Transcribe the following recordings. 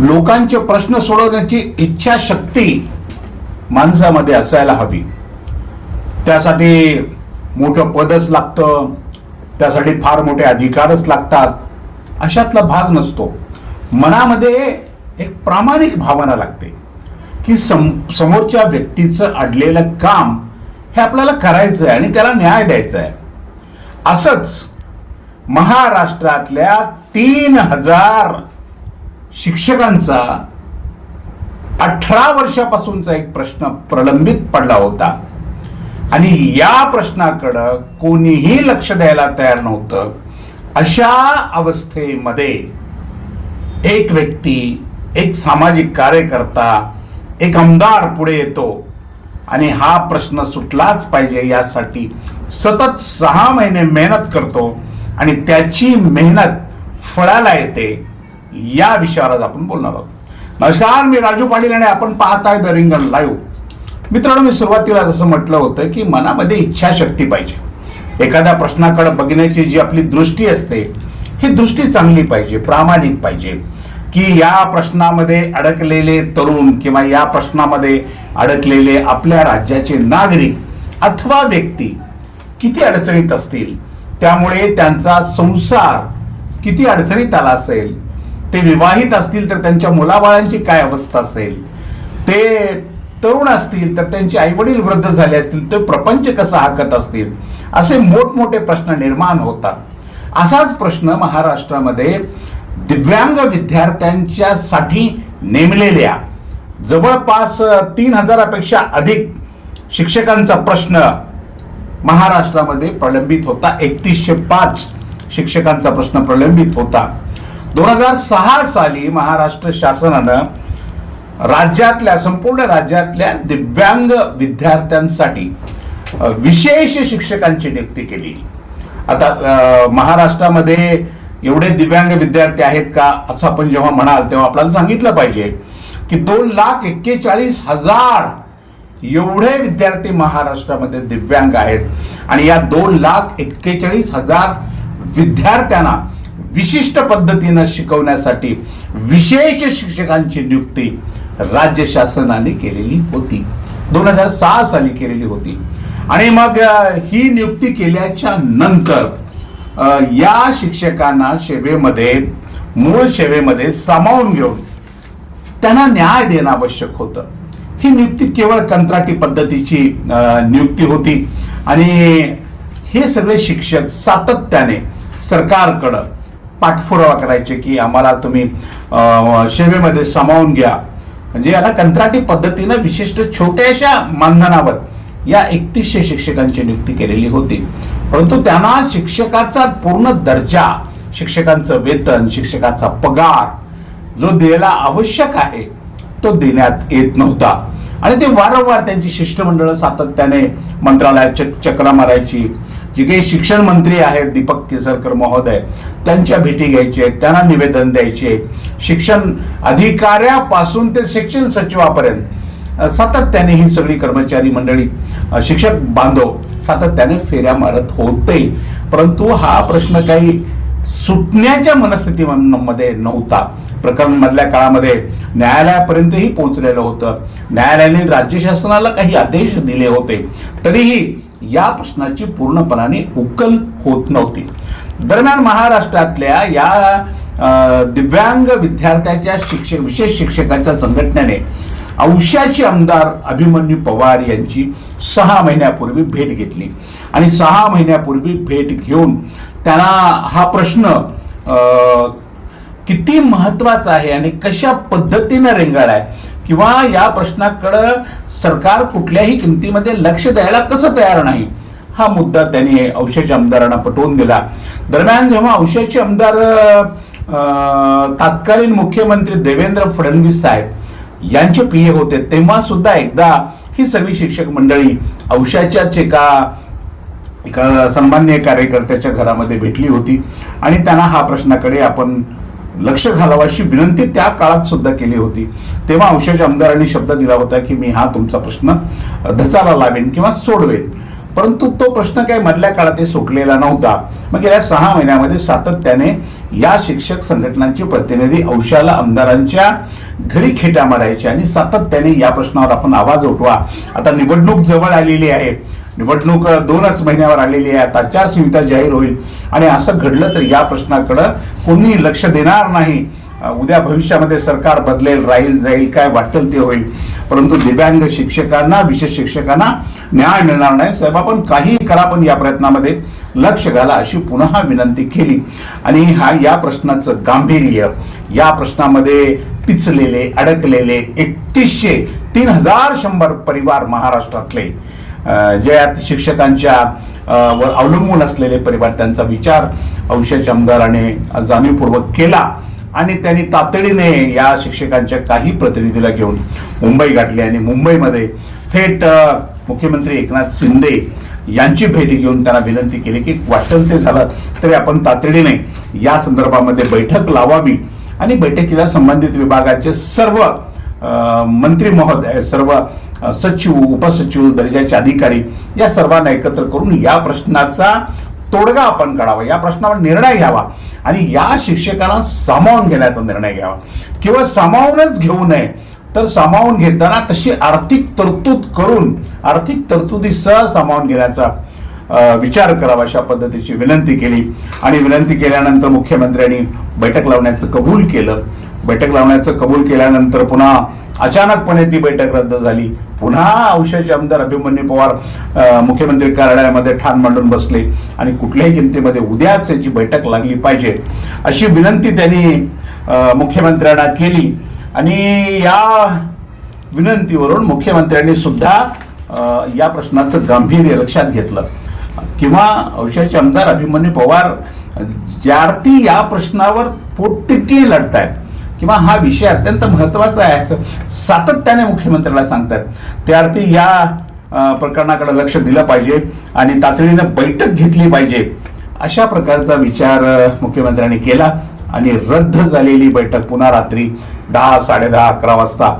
लोकांचे प्रश्न सोडवण्याची इच्छाशक्ती माणसामध्ये असायला हवी. त्यासाठी मोठं पदच लागतं. त्यासाठी फार मोठे अधिकारच लागतात. अशातला भाग नसतो. मनामध्ये एक प्रामाणिक भावना लागते की सम समोरच्या व्यक्तीचं अडलेलं काम हे आपल्याला करायचं आहे आणि त्याला न्याय द्यायचा आहे असंच महाराष्ट्रातल्या तीन हजार शिक्षकांचा अठरा वर्षापासूनचा एक प्रश्न प्रलंबित पडला होता. आणि या प्रश्नाकडं कोणीही लक्ष द्यायला तयार नव्हतं. अशा अवस्थेमध्ये एक व्यक्ती एक सामाजिक कार्यकर्ता एक आमदार पुढे येतो. आणि हा प्रश्न सुटलाच पाहिजे यासाठी सतत सहा महिने मेहनत करतो. आणि त्याची मेहनत फळाला येते. या विषयावर आज आपण बोलणार आहोत. नमस्कार मी राजू पाटील आणि आपण पाहताय द रिंगण लाईव्ह मित्रांनो मी सुरुवातीला जसं म्हटलं होतं की मनामध्ये इच्छाशक्ती पाहिजे. एखाद्या प्रश्नाकडे बघण्याची जी आपली दृष्टी असते ही दृष्टी चांगली पाहिजे प्रामाणिक पाहिजे. की या प्रश्नामध्ये अडकलेले तरुण किंवा या प्रश्नामध्ये अडकलेले आपल्या राज्याचे नागरिक अथवा व्यक्ती किती अडचणीत असतील त्यामुळे त्यांचा संसार किती अडचणीत आला असेल ते विवाहित असतील तर त्यांच्या मुलाबाळांची काय अवस्था असेल? ते तरुण असतील तर त्यांचे आईवडील वृद्ध झाले असतील ते प्रपंच कसा हाकत असतील? असे मोठमोठे प्रश्न निर्माण होतात. असाच प्रश्न महाराष्ट्रामध्ये दिव्यांग विद्यार्थ्यांच्या साठी नेमलेल्या जवळपास तीन हजारापेक्षा अधिक शिक्षकांचा प्रश्न महाराष्ट्रामध्ये प्रलंबित होता. एकतीसशे पाच शिक्षकांचा प्रश्न प्रलंबित होता. दोन हजार सहा साली महाराष्ट्र शासनानं राज्यातल्या संपूर्ण राज्यातल्या दिव्यांग विद्यार्थ्यांसाठी विशेष शिक्षकांची नियुक्ती केली. आता महाराष्ट्रामध्ये एवढे दिव्यांग विद्यार्थी आहेत का असं आपण जेव्हा म्हणाल तेव्हा आपल्याला सांगितलं पाहिजे की दोन लाख एक्केचाळीस हजार एवढे विद्यार्थी महाराष्ट्रामध्ये दिव्यांग आहेत. आणि या दोन लाख एक्केचाळीस हजार विद्यार्थ्यांना विशिष्ट पद्धतीनं शिकवण्यासाठी विशेष शिक्षकांची नियुक्ती राज्य शासनाने केलेली होती. दोन हजार सहा साली केलेली होती. आणि मग ही नियुक्ती केल्याच्यानंतर या शिक्षकांना सेवेमध्ये मूळ सेवेमध्ये सामावून घेऊन त्यांना न्याय देणं आवश्यक होतं. ही नियुक्ती केवळ कंत्राटी पद्धतीची नियुक्ती होती. आणि हे सगळे शिक्षक सातत्याने सरकारकडं पाठपुरावा करायचे की आम्हाला तुम्ही सेवेमध्ये सामावून घ्या. म्हणजे याला कंत्राटी पद्धतीनं विशिष्ट छोट्याशा मानधनावर या एकतीसशे शिक्षकांची नियुक्ती केलेली होती. परंतु त्यांना शिक्षकाचा पूर्ण दर्जा शिक्षकांचं वेतन शिक्षकाचा पगार जो द्यायला आवश्यक आहे तो देण्यात येत नव्हता. आणि ते वारंवार त्यांची शिष्टमंडळ सातत्याने मंत्रालयात चक चक्रा मारायची जे काही शिक्षण मंत्री आहेत दीपक केसरकर महोदय त्यांच्या भेटी घ्यायचे त्यांना निवेदन द्यायचे शिक्षण अधिकाऱ्यापासून ते शिक्षण सचिवापर्यंत सातत्याने ही सगळी कर्मचारी मंडळी शिक्षक बांधव सातत्याने फेऱ्या मारत होते. परंतु हा प्रश्न काही सुटण्याच्या मनस्थितीमध्ये नव्हता. प्रकरण मधल्या काळामध्ये न्यायालयापर्यंतही पोहोचलेलं होतं. न्यायालयाने राज्य शासनाला काही आदेश दिले होते. तरीही या प्रश्नाची पूर्णपणाने उकल होत नव्हती. दरम्यान महाराष्ट्रातल्या या दिव्यांग विद्यार्थ्याच्या शिक्षक विशेष शिक्षकाच्या संघटनेने औशाचे आमदार अभिमन्यू पवार यांची सहा महिन्यापूर्वी भेट घेतली. आणि सहा महिन्यापूर्वी भेट घेऊन त्यांना हा प्रश्न किती महत्त्वाचा आहे आणि कशा पद्धतीनं रेंगाळाय? किंवा या प्रश्नाकडं सरकार कुठल्याही किमतीमध्ये लक्ष द्यायला कसं तयार नाही हा मुद्दा त्यांनी अवशेष आमदारांना पटवून दिला. दरम्यान जेव्हा अवशेष आमदार तत्कालीन मुख्यमंत्री देवेंद्र फडणवीस साहेब यांचे पीए होते तेव्हा सुद्धा एकदा ही सगळी शिक्षक मंडळी अवशाच्याच एका एका सन्मान्य कार्यकर्त्याच्या घरामध्ये भेटली होती. आणि त्यांना हा प्रश्नाकडे आपण लक्ष घालावं अशी विनंती त्या काळात सुद्धा केली होती. तेव्हा औषध आमदारांनी शब्द दिला होता की मी हा तुमचा प्रश्न धसाला लावेन किंवा सोडवेन. परंतु तो प्रश्न काही मधल्या काळात सुटलेला नव्हता. मग गेल्या सहा महिन्यामध्ये सातत्याने या शिक्षक संघटनांची प्रतिनिधी अंशाला आमदारांच्या घरी खेटा मारायची आणि सातत्याने या प्रश्नावर आपण आवाज उठवा. आता निवडणूक जवळ आलेली आहे. निवडणूक दोनच महिन्यावर आलेली आहे. आता आचारसंहिता जाहीर होईल. आणि असं घडलं तर या प्रश्नाकडं कोणी लक्ष देणार नाही. उद्या भविष्यामध्ये सरकार बदलेल राहील जाईल काय वाटेल ते होईल. परंतु दिव्यांग शिक्षकांना विशेष शिक्षकांना न्याय मिळणार नाही. साहेब आपण काही करा पण या प्रयत्नामध्ये लक्ष घाला अशी पुन्हा विनंती केली. आणि हा या प्रश्नाचं गांभीर्य या प्रश्नामध्ये पिचलेले अडकलेले एकतीसशे तीन हजार शंभर परिवार महाराष्ट्रातले ज्यात शिक्षकांच्या वर अवलंबून असलेले परिवार त्यांचा विचार अंशेष आमदाराने जाणीवपूर्वक केला आणि त्यांनी तातडीने या शिक्षकांच्या काही प्रतिनिधीला घेऊन मुंबई गाठली आणि मुंबईमध्ये थेट मुख्यमंत्री एकनाथ शिंदे यांची भेटी घेऊन त्यांना विनंती केली की वाटेल ते झालं तरी आपण तातडीने या संदर्भामध्ये बैठक लावावी आणि बैठकीला संबंधित विभागाचे सर्व मंत्री महोदय सर्व सचिव उपसचिव दर्जाचे अधिकारी या सर्वांना एकत्र करून या प्रश्नाचा तोडगा आपण काढावा. या प्रश्नावर निर्णय घ्यावा आणि या शिक्षकांना सामावून घेण्याचा निर्णय घ्यावा. किंवा सामावूनच घेऊ नये तर सामावून घेताना तशी आर्थिक तरतूद करून आर्थिक तरतुदीसह सामावून घेण्याचा विचार करावा अशा पद्धतीची विनंती केली. आणि विनंती केल्यानंतर मुख्यमंत्र्यांनी बैठक लावण्याचं कबूल केलं. बैठक लावण्याचं कबूल केल्यानंतर पुन्हा अचानकपणे ती बैठक रद्द झाली. पुन्हा औषध आमदार अभिमन्यू पवार मुख्यमंत्री कार्यालयामध्ये ठाण मांडून बसले आणि कुठल्याही किमतीमध्ये उद्याच याची बैठक लागली पाहिजे अशी विनंती त्यांनी मुख्यमंत्र्यांना केली. आणि या विनंतीवरून मुख्यमंत्र्यांनी सुद्धा या प्रश्नाचं गांभीर्य लक्षात घेतलं. किंवा औषधाचे आमदार अभिमन्यू पवार ज्यार्थी या प्रश्नावर पोटतिट्टी लढतायत किंवा हा विषय अत्यंत महत्त्वाचा आहे असं सातत्याने मुख्यमंत्र्याला सांगतात. त्याअर्थी या प्रकरणाकडे लक्ष दिलं पाहिजे आणि तातडीनं बैठक घेतली पाहिजे. अशा प्रकारचा विचार मुख्यमंत्र्यांनी केला आणि रद्द झालेली बैठक पुन्हा रात्री दहा साडेदहा अकरा वाजता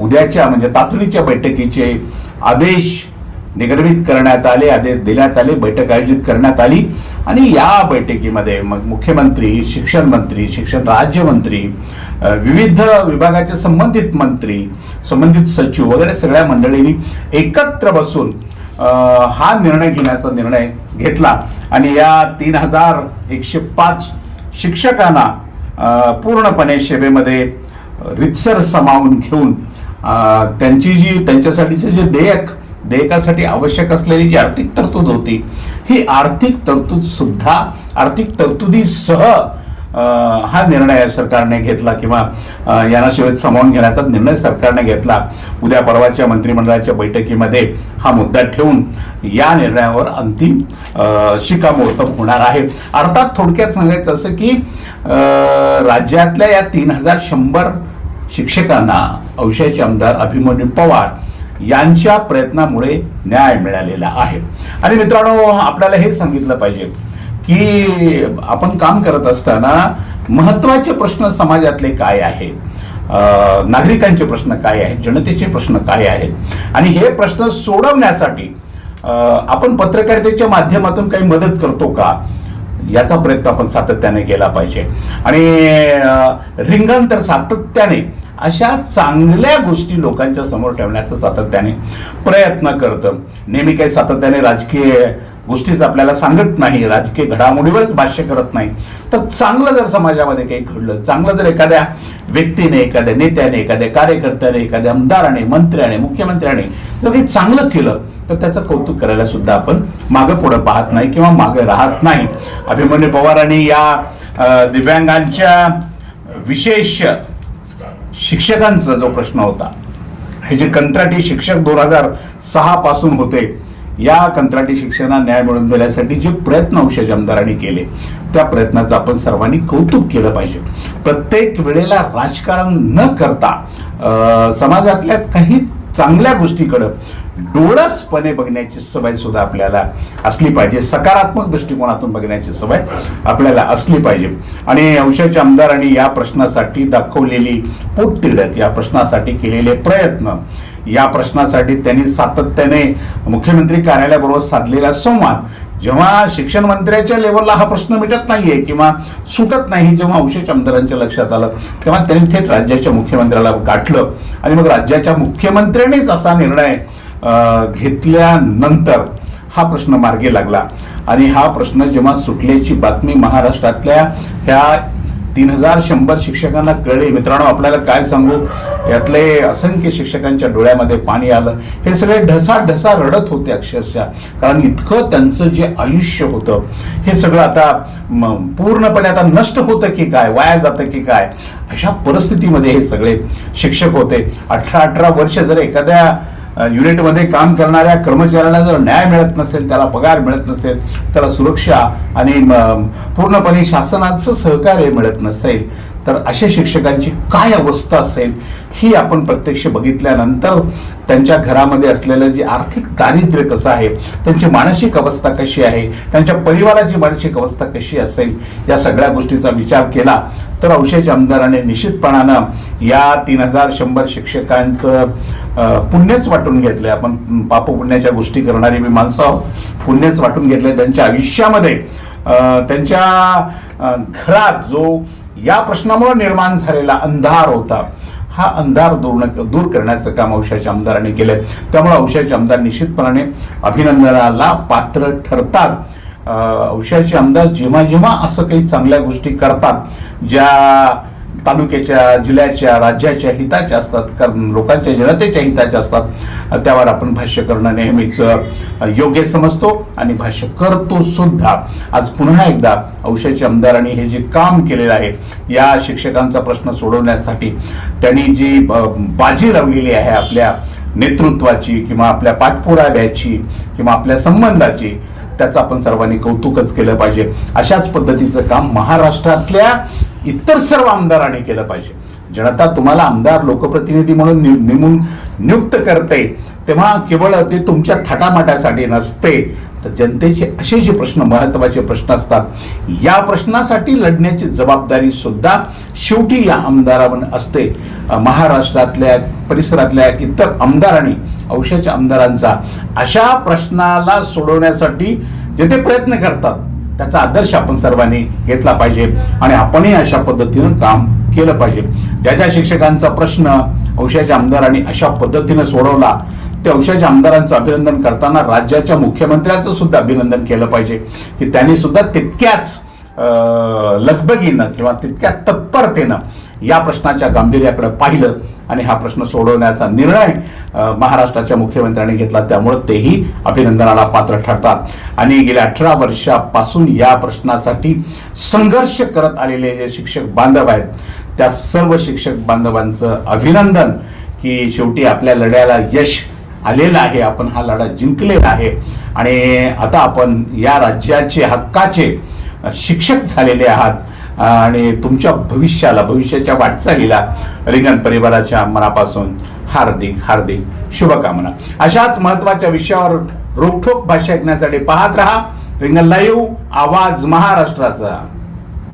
उद्याच्या म्हणजे तातडीच्या बैठकीचे आदेश निर्गमित करण्यात आले आदेश देण्यात आले बैठक आयोजित करण्यात आली. आणि या बैठकीमध्ये मग मुख्यमंत्री शिक्षण मंत्री शिक्षण राज्यमंत्री विविध विभागाचे संबंधित मंत्री संबंधित सचिव वगैरे सगळ्या मंडळींनी एकत्र बसून हा निर्णय घेण्याचा निर्णय घेतला. आणि या तीन हजार एकशे पाच शिक्षकांना पूर्णपणे सेवेमध्ये रितसर सामावून घेऊन त्यांची जी त्यांच्यासाठीचे जे देयक देयकासाठी आवश्यक असलेली जी आर्थिक तरतूद होती ही आर्थिक तरतूद सुद्धा आर्थिक तरतुदीसह हा निर्णय सरकारने घेतला किंवा यांना शिवाय सामावून घेण्याचा निर्णय सरकारने घेतला. उद्या परवाच्या मंत्रिमंडळाच्या बैठकीमध्ये हा मुद्दा ठेवून या निर्णयावर अंतिम अ, शिक्कामोर्तब होणार आहे. अर्थात थोडक्यात सांगायचं असं की राज्यातल्या या तीन हजार शंभर शिक्षकांना औषधाचे आमदार अभिमन्यू पवार यांच्या प्रयत्नामुळे न्याय मिळालेला आहे. आणि मित्रांनो आपल्याला हे सांगितलं पाहिजे की आपण काम करत असताना महत्त्वाचे प्रश्न समाजातले काय आहेत? नागरिकांचे प्रश्न काय आहेत? जनतेचे प्रश्न काय आहेत? आणि हे प्रश्न सोडवण्यासाठी आपण पत्रकारितेच्या माध्यमातून काही मदत करतो का? याचा प्रयत्न आपण सातत्याने केला पाहिजे. आणि रिंगण तर सातत्याने अशा चांगल्या गोष्टी लोकांच्या समोर ठेवण्याचा सातत्याने प्रयत्न करतं. नेहमी काही सातत्याने राजकीय गोष्टीच आपल्याला सांगत नाही. राजकीय घडामोडीवरच भाष्य करत नाही. तर चांगलं जर समाजामध्ये काही घडलं चांगलं जर एखाद्या व्यक्तीने एखाद्या नेत्याने एखाद्या कार्यकर्त्याने एखाद्या आमदाराने मंत्र्याने मुख्यमंत्र्याने जर काही चांगलं केलं तर त्याचं कौतुक करायला सुद्धा आपण मागं पुढं पाहत नाही किंवा मागे राहत नाही. अभिमन्यू पवारांनी या दिव्यांगांच्या विशेष शिक्षकांचा जो प्रश्न होता हे जे कंत्राटी शिक्षक दोन हजार सहा पासून होते या कंत्राटी शिक्षणाला न्याय मिळवून देण्यासाठी जे प्रयत्न औषध आमदारांनी केले त्या प्रयत्नाचं आपण सर्वांनी कौतुक केलं पाहिजे. प्रत्येक वेळेला राजकारण न करता समाजातल्या काही चांगल्या गोष्टीकडं डोळसपणे बघण्याची सवय सुद्धा आपल्याला असली पाहिजे. सकारात्मक दृष्टिकोनातून बघण्याची सवय आपल्याला असली पाहिजे. आणि अंशाचे आमदारांनी या प्रश्नासाठी दाखवलेली पोटतिडक या प्रश्नासाठी केलेले प्रयत्न या प्रश्नासाठी त्यांनी सातत्याने मुख्यमंत्री कार्यालयाबरोबर साधलेला संवाद. जेव्हा शिक्षण मंत्र्याच्या लेवलला हा प्रश्न मिटत नाहीये किंवा सुटत नाही जेव्हा अवशेष आमदारांच्या लक्षात आलं तेव्हा त्यांनी थेट राज्याच्या मुख्यमंत्र्याला गाठलं. आणि मग राज्याच्या मुख्यमंत्र्यांनीच असा निर्णय घेतल्यानंतर हा प्रश्न मार्गी लागला. आणि हा प्रश्न जेव्हा सुटल्याची बातमी महाराष्ट्रातल्या ह्या तीन हजार शंभर शिक्षकांना कळले मित्रांनो आपल्याला काय सांगू? यातले असंख्य शिक्षकांच्या डोळ्यामध्ये पाणी आलं. हे सगळे ढसा ढसा रडत होते अक्षरशः. कारण इतकं त्यांचं जे आयुष्य होतं हे सगळं आता पूर्णपणे आता नष्ट होतं की काय? वाया जातं की काय? अशा परिस्थितीमध्ये हे सगळे शिक्षक होते. अठरा अठरा वर्ष जर एखाद्या युनिटमध्ये काम करणाऱ्या कर्मचाऱ्याला जर न्याय मिळत नसेल त्याला पगार मिळत नसेल त्याला सुरक्षा आणि पूर्णपणे शासनाचं सहकार्य मिळत नसेल तर अशा शिक्षकांची काय अवस्था असेल ही आपण प्रत्यक्ष बघितल्यानंतर त्यांच्या घरामध्ये असलेलं जे आर्थिक दारिद्र्य कसं आहे त्यांची मानसिक अवस्था कशी आहे त्यांच्या परिवाराची मानसिक अवस्था कशी असेल या सगळ्या गोष्टीचा विचार केला तर अवशेष आमदाराने निश्चितपणानं या तीन हजार शंभर शिक्षकांचं पुण्यच वाटून घेतले आपण पापपुण्याच्या गोष्टी करणारी मी माणसं आहोत. पुण्यच वाटून घेतले त्यांच्या आयुष्यामध्ये. त्यांच्या घरात जो या प्रश्नामुळे निर्माण झालेला अंधार होता हा अंधार दूर दूर करण्याचं काम अवशाच्या आमदारांनी केलंय. त्यामुळे औषधाचे आमदार निश्चितपणाने अभिनंदनाला पात्र ठरतात. अ, औषधाचे आमदार जेव्हा जेव्हा असं काही चांगल्या गोष्टी करतात ज्या तालुक्याच्या जिल्ह्याच्या राज्याच्या हिताच्या असतात कारण लोकांच्या जनतेच्या हिताच्या असतात. त्यावर आपण भाष्य करणं नेहमीच योग्य समजतो आणि भाष्य करतो सुद्धा. आज पुन्हा एकदा औषधच्या आमदारांनी हे जे काम केलेलं आहे या शिक्षकांचा प्रश्न सोडवण्यासाठी त्यांनी जी बाजी लावलेली आहे आपल्या नेतृत्वाची किंवा आपल्या पाठपुराव्याची किंवा आपल्या संबंधाची त्याचं आपण सर्वांनी कौतुकच केलं पाहिजे. अशाच पद्धतीचं काम महाराष्ट्रातल्या इतर सर्व आमदारांनी केलं पाहिजे. जनता तुम्हाला आमदार लोकप्रतिनिधी म्हणून नेमून नियुक्त करते तेव्हा केवळ ते तुमच्या थाटामाटासाठी नसते. तर जनतेचे असे जे प्रश्न महत्त्वाचे प्रश्न असतात या प्रश्नासाठी लढण्याची जबाबदारी सुद्धा शेवटी या आमदारावर असते. महाराष्ट्रातल्या परिसरातल्या इतर आमदारांनी अंशाच्या आमदारांचा अशा प्रश्नाला सोडवण्यासाठी जे ते प्रयत्न करतात त्याचा आदर्श आपण सर्वांनी घेतला पाहिजे आणि आपणही अशा पद्धतीनं काम केलं पाहिजे. ज्या ज्या शिक्षकांचा प्रश्न औषधाच्या आमदारांनी अशा पद्धतीनं सोडवला ते औषधाच्या आमदारांचं अभिनंदन करताना राज्याच्या मुख्यमंत्र्यांचं सुद्धा अभिनंदन केलं पाहिजे. की त्यांनी सुद्धा तितक्याच लगबगीनं किंवा तितक्या तत्परतेनं या प्रश्नाच्या गांभीर्याकडे पाहिलं आणि हा प्रश्न सोडवण्याचा निर्णय महाराष्ट्राच्या मुख्यमंत्र्यांनी घेतला. त्यामुळे तेही अभिनंदनाला पात्र ठरतात. आणि गेल्या अठरा वर्षापासून या प्रश्नासाठी संघर्ष करत आलेले जे शिक्षक बांधव आहेत त्या सर्व शिक्षक बांधवांचं अभिनंदन की शेवटी आपल्या लढ्याला यश आलेलं आहे. आपण हा लढा जिंकलेला आहे. आणि आता आपण या राज्याचे हक्काचे शिक्षक झालेले आहात. आणि तुमच्या भविष्याला भविष्याच्या वाटचालीला रिंगण परिवाराच्या मनापासून हार्दिक हार्दिक शुभकामना. अशाच महत्त्वाच्या विषयावर रोखोक भाषा ऐकण्यासाठी पाहत रहा. रिंगण लाईव्ह आवाज महाराष्ट्राचा.